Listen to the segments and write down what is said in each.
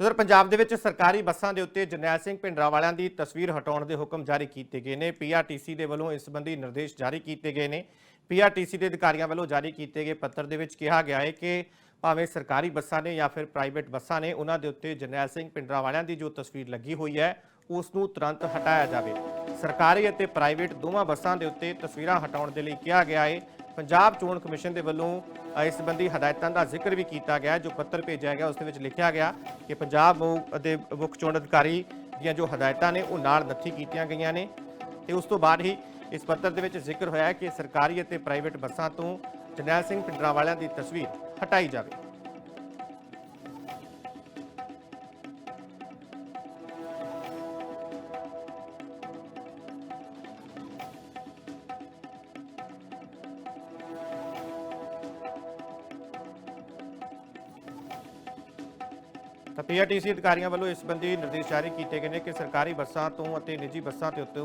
ਸਦਰ ਪੰਜਾਬ ਦੇ ਵਿੱਚ ਸਰਕਾਰੀ ਬੱਸਾਂ ਦੇ ਉੱਤੇ ਜਰਨੈਲ ਸਿੰਘ ਭਿੰਡਰਾਂ ਵਾਲਿਆਂ ਦੀ ਤਸਵੀਰ ਹਟਾਉਣ ਦੇ ਹੁਕਮ ਜਾਰੀ ਕੀਤੇ ਗਏ ਨੇ। ਪੀਆਰਟੀਸੀ ਦੇ ਵੱਲੋਂ ਇਸ ਸੰਬੰਧੀ ਨਿਰਦੇਸ਼ ਜਾਰੀ ਕੀਤੇ ਗਏ ਨੇ। ਪੀਆਰਟੀਸੀ ਦੇ ਅਧਿਕਾਰੀਆਂ ਵੱਲੋਂ ਜਾਰੀ ਕੀਤੇ ਗਏ ਪੱਤਰ ਦੇ ਵਿੱਚ ਕਿਹਾ ਗਿਆ ਹੈ ਕਿ ਭਾਵੇਂ ਸਰਕਾਰੀ ਬੱਸਾਂ ਨੇ ਜਾਂ ਫਿਰ ਪ੍ਰਾਈਵੇਟ ਬੱਸਾਂ ਨੇ, ਉਹਨਾਂ ਦੇ ਉੱਤੇ ਜਰਨੈਲ ਸਿੰਘ ਭਿੰਡਰਾਂ ਵਾਲਿਆਂ ਦੀ ਜੋ ਤਸਵੀਰ ਲੱਗੀ ਹੋਈ ਹੈ, ਉਸ ਨੂੰ ਤੁਰੰਤ ਹਟਾਇਆ ਜਾਵੇ। ਸਰਕਾਰੀ ਅਤੇ ਪ੍ਰਾਈਵੇਟ ਦੋਵਾਂ ਬੱਸਾਂ ਦੇ ਉੱਤੇ ਤਸਵੀਰਾਂ ਹਟਾਉਣ ਦੇ ਲਈ ਕਿਹਾ ਗਿਆ ਹੈ ਪੰਜਾਬ ਚੋਣ ਕਮਿਸ਼ਨ ਦੇ ਵੱਲੋਂ ਇਸ ਸੰਬੰਧੀ ਹਦਾਇਤਾਂ ਦਾ ਜ਼ਿਕਰ ਵੀ ਕੀਤਾ ਗਿਆ, ਜੋ ਪੱਤਰ ਭੇਜਿਆ ਗਿਆ, ਉਸ ਦੇ ਵਿੱਚ ਲਿਖਿਆ ਗਿਆ ਕਿ ਪੰਜਾਬ ਦੇ ਮੁੱਖ ਚੋਣ ਅਧਿਕਾਰੀ ਦੀਆਂ ਜੋ ਹਦਾਇਤਾਂ ਨੇ, ਉਹ ਨਾਲ ਨੱਥੀ ਕੀਤੀਆਂ ਗਈਆਂ ਨੇ। ਤੇ ਉਸ ਤੋਂ ਬਾਅਦ ਹੀ ਇਸ ਪੱਤਰ ਦੇ ਵਿੱਚ ਜ਼ਿਕਰ ਹੋਇਆ ਹੈ ਕਿ ਸਰਕਾਰੀ ਅਤੇ ਪ੍ਰਾਈਵੇਟ ਬੱਸਾਂ ਤੋਂ ਜਰਨੈਲ ਸਿੰਘ ਪਿੰਡਰਾਂ ਵਾਲਿਆਂ ਦੀ ਤਸਵੀਰ ਹਟਾਈ ਜਾਵੇ। ਤਾਂ ਪੀਆਰਟੀਸੀ ਅਧਿਕਾਰੀਆਂ ਵੱਲੋਂ ਇਸ ਸੰਬੰਧੀ ਨਿਰਦੇਸ਼ ਜਾਰੀ ਕੀਤੇ ਗਏ ਨੇ ਕਿ ਸਰਕਾਰੀ ਬੱਸਾਂ ਤੋਂ ਅਤੇ ਨਿੱਜੀ ਬੱਸਾਂ ਦੇ ਉੱਤੇ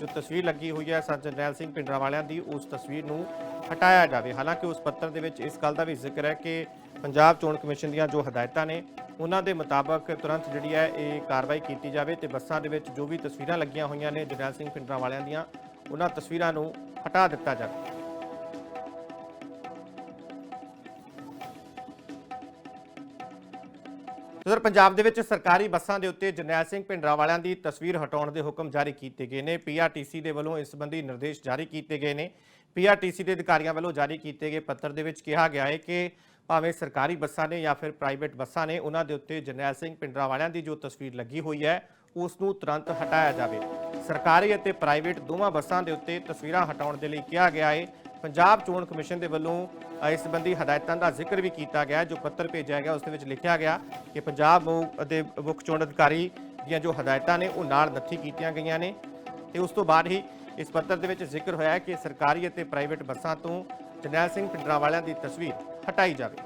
ਜੋ ਤਸਵੀਰ ਲੱਗੀ ਹੋਈ ਹੈ ਸੰਤ ਜਰਨੈਲ ਸਿੰਘ ਪਿੰਡਰਾਂ ਵਾਲਿਆਂ ਦੀ, ਉਸ ਤਸਵੀਰ ਨੂੰ ਹਟਾਇਆ ਜਾਵੇ। ਹਾਲਾਂਕਿ ਉਸ ਪੱਤਰ ਦੇ ਵਿੱਚ ਇਸ ਗੱਲ ਦਾ ਵੀ ਜ਼ਿਕਰ ਹੈ ਕਿ ਪੰਜਾਬ ਚੋਣ ਕਮਿਸ਼ਨ ਦੀਆਂ ਜੋ ਹਦਾਇਤਾਂ ਨੇ, ਉਹਨਾਂ ਦੇ ਮੁਤਾਬਕ ਤੁਰੰਤ ਜਿਹੜੀ ਹੈ ਇਹ ਕਾਰਵਾਈ ਕੀਤੀ ਜਾਵੇ ਤੇ ਬੱਸਾਂ ਦੇ ਵਿੱਚ ਜੋ ਵੀ ਤਸਵੀਰਾਂ ਲੱਗੀਆਂ ਹੋਈਆਂ ਨੇ ਜਰਨੈਲ ਸਿੰਘ ਪਿੰਡਰਾਂ ਵਾਲਿਆਂ ਦੀਆਂ, ਉਹਨਾਂ ਤਸਵੀਰਾਂ ਨੂੰ ਹਟਾ ਦਿੱਤਾ ਜਾਵੇ। ਸਦਰ ਪੰਜਾਬ ਦੇ ਵਿੱਚ ਸਰਕਾਰੀ ਬੱਸਾਂ ਦੇ ਉੱਤੇ ਜਰਨੈਲ ਸਿੰਘ ਭਿੰਡਰਾਂ ਵਾਲਿਆਂ ਦੀ ਤਸਵੀਰ ਹਟਾਉਣ ਦੇ ਹੁਕਮ ਜਾਰੀ ਕੀਤੇ ਗਏ ਨੇ। ਪੀਆਰਟੀਸੀ ਦੇ ਵੱਲੋਂ ਇਸ ਸੰਬੰਧੀ ਨਿਰਦੇਸ਼ ਜਾਰੀ ਕੀਤੇ ਗਏ ਨੇ। ਪੀਆਰਟੀਸੀ ਦੇ ਅਧਿਕਾਰੀਆਂ ਵੱਲੋਂ ਜਾਰੀ ਕੀਤੇ ਗਏ ਪੱਤਰ ਦੇ ਵਿੱਚ ਕਿਹਾ ਗਿਆ ਹੈ ਕਿ ਭਾਵੇਂ ਸਰਕਾਰੀ ਬੱਸਾਂ ਨੇ ਜਾਂ ਫਿਰ ਪ੍ਰਾਈਵੇਟ ਬੱਸਾਂ ਨੇ, ਉਹਨਾਂ ਦੇ ਉੱਤੇ ਜਰਨੈਲ ਸਿੰਘ ਭਿੰਡਰਾਂ ਵਾਲਿਆਂ ਦੀ ਜੋ ਤਸਵੀਰ ਲੱਗੀ ਹੋਈ ਹੈ, ਉਸ ਨੂੰ ਤੁਰੰਤ ਹਟਾਇਆ ਜਾਵੇ। ਸਰਕਾਰੀ ਅਤੇ ਪ੍ਰਾਈਵੇਟ ਦੋਵਾਂ ਬੱਸਾਂ ਦੇ ਉੱਤੇ ਤਸਵੀਰਾਂ ਹਟਾਉਣ ਦੇ ਲਈ ਕਿਹਾ ਗਿਆ ਹੈ ਪੰਜਾਬ ਚੋਣ ਕਮਿਸ਼ਨ ਦੇ ਵੱਲੋਂ ਇਸ ਸੰਬੰਧੀ ਹਦਾਇਤਾਂ ਦਾ ਜ਼ਿਕਰ ਵੀ ਕੀਤਾ ਗਿਆ, ਜੋ ਪੱਤਰ ਭੇਜਿਆ ਗਿਆ, ਉਸ ਦੇ ਵਿੱਚ ਲਿਖਿਆ ਗਿਆ ਕਿ ਪੰਜਾਬ ਮੁ- ਦੇ ਮੁੱਖ ਚੋਣ ਅਧਿਕਾਰੀ ਦੀਆਂ ਜੋ ਹਦਾਇਤਾਂ ਨੇ, ਉਹ ਨਾਲ ਨੱਥੀ ਕੀਤੀਆਂ ਗਈਆਂ ਨੇ। ਤੇ ਉਸ ਤੋਂ ਬਾਅਦ ਹੀ ਇਸ ਪੱਤਰ ਦੇ ਵਿੱਚ ਜ਼ਿਕਰ ਹੋਇਆ ਹੈ ਕਿ ਸਰਕਾਰੀ ਅਤੇ ਪ੍ਰਾਈਵੇਟ ਬੱਸਾਂ ਤੋਂ ਜਰਨੈਲ ਸਿੰਘ ਪਿੰਡਰਾਂ ਵਾਲਿਆਂ ਦੀ ਤਸਵੀਰ ਹਟਾਈ ਜਾਵੇ।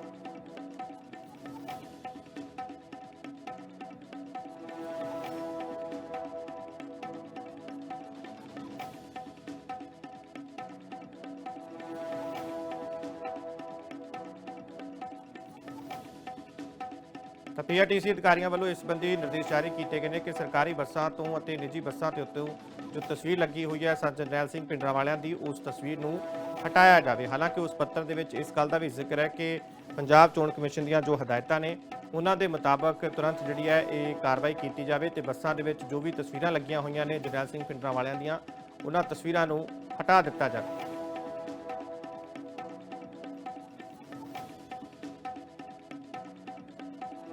ਤਾਂ ਪੀਆਰਟੀਸੀ ਅਧਿਕਾਰੀਆਂ ਵੱਲੋਂ ਇਸ ਸੰਬੰਧੀ ਨਿਰਦੇਸ਼ ਜਾਰੀ ਕੀਤੇ ਗਏ ਨੇ ਕਿ ਸਰਕਾਰੀ ਬੱਸਾਂ ਤੋਂ ਅਤੇ ਨਿੱਜੀ ਬੱਸਾਂ ਦੇ ਉੱਤੇ ਜੋ ਤਸਵੀਰ ਲੱਗੀ ਹੋਈ ਹੈ ਸੰਤ ਜਰਨੈਲ ਸਿੰਘ ਪਿੰਡਰਾਂ ਵਾਲਿਆਂ ਦੀ, ਉਸ ਤਸਵੀਰ ਨੂੰ ਹਟਾਇਆ ਜਾਵੇ। ਹਾਲਾਂਕਿ ਉਸ ਪੱਤਰ ਦੇ ਵਿੱਚ ਇਸ ਗੱਲ ਦਾ ਵੀ ਜ਼ਿਕਰ ਹੈ ਕਿ ਪੰਜਾਬ ਚੋਣ ਕਮਿਸ਼ਨ ਦੀਆਂ ਜੋ ਹਦਾਇਤਾਂ ਨੇ, ਉਹਨਾਂ ਦੇ ਮੁਤਾਬਕ ਤੁਰੰਤ ਜਿਹੜੀ ਹੈ ਇਹ ਕਾਰਵਾਈ ਕੀਤੀ ਜਾਵੇ ਤੇ ਬੱਸਾਂ ਦੇ ਵਿੱਚ ਜੋ ਵੀ ਤਸਵੀਰਾਂ ਲੱਗੀਆਂ ਹੋਈਆਂ ਨੇ ਜਰਨੈਲ ਸਿੰਘ ਪਿੰਡਰਾਂ ਵਾਲਿਆਂ ਦੀਆਂ, ਉਹਨਾਂ ਤਸਵੀਰਾਂ ਨੂੰ ਹਟਾ ਦਿੱਤਾ ਜਾਵੇ।